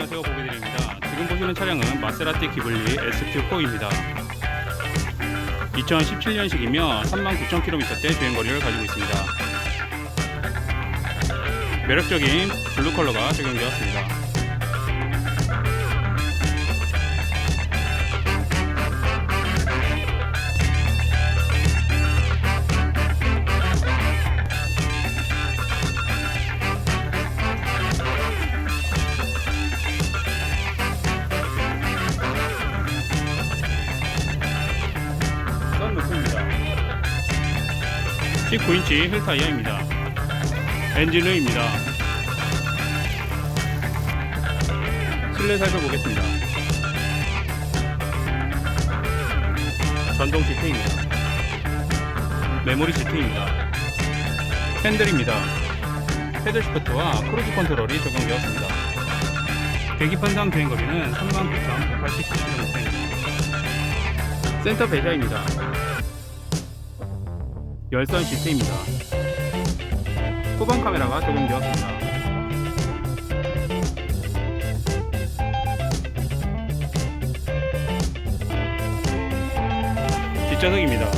안녕하세요 보기드립니다. 지금 보시는 차량은 마세라티 기블리 SQ4입니다. 2017년식이며 39,000km대 주행거리를 가지고 있습니다. 매력적인 블루 컬러가 적용되었습니다. 19인치 휠 타이어입니다. 엔진의입니다. 실내 살펴보겠습니다. 전동 시트입니다. 메모리 시트입니다. 핸들입니다. 패들 시프트와 크루즈 컨트롤이 적용되었습니다. 계기판상 주행거리는 39,189km입니다. 센터 배자입니다. 열선 시트입니다. 후방 카메라가 적용되었습니다. 뒷좌석입니다.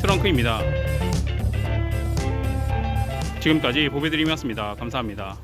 트렁크입니다. 지금까지 보배드림이었습니다. 감사합니다.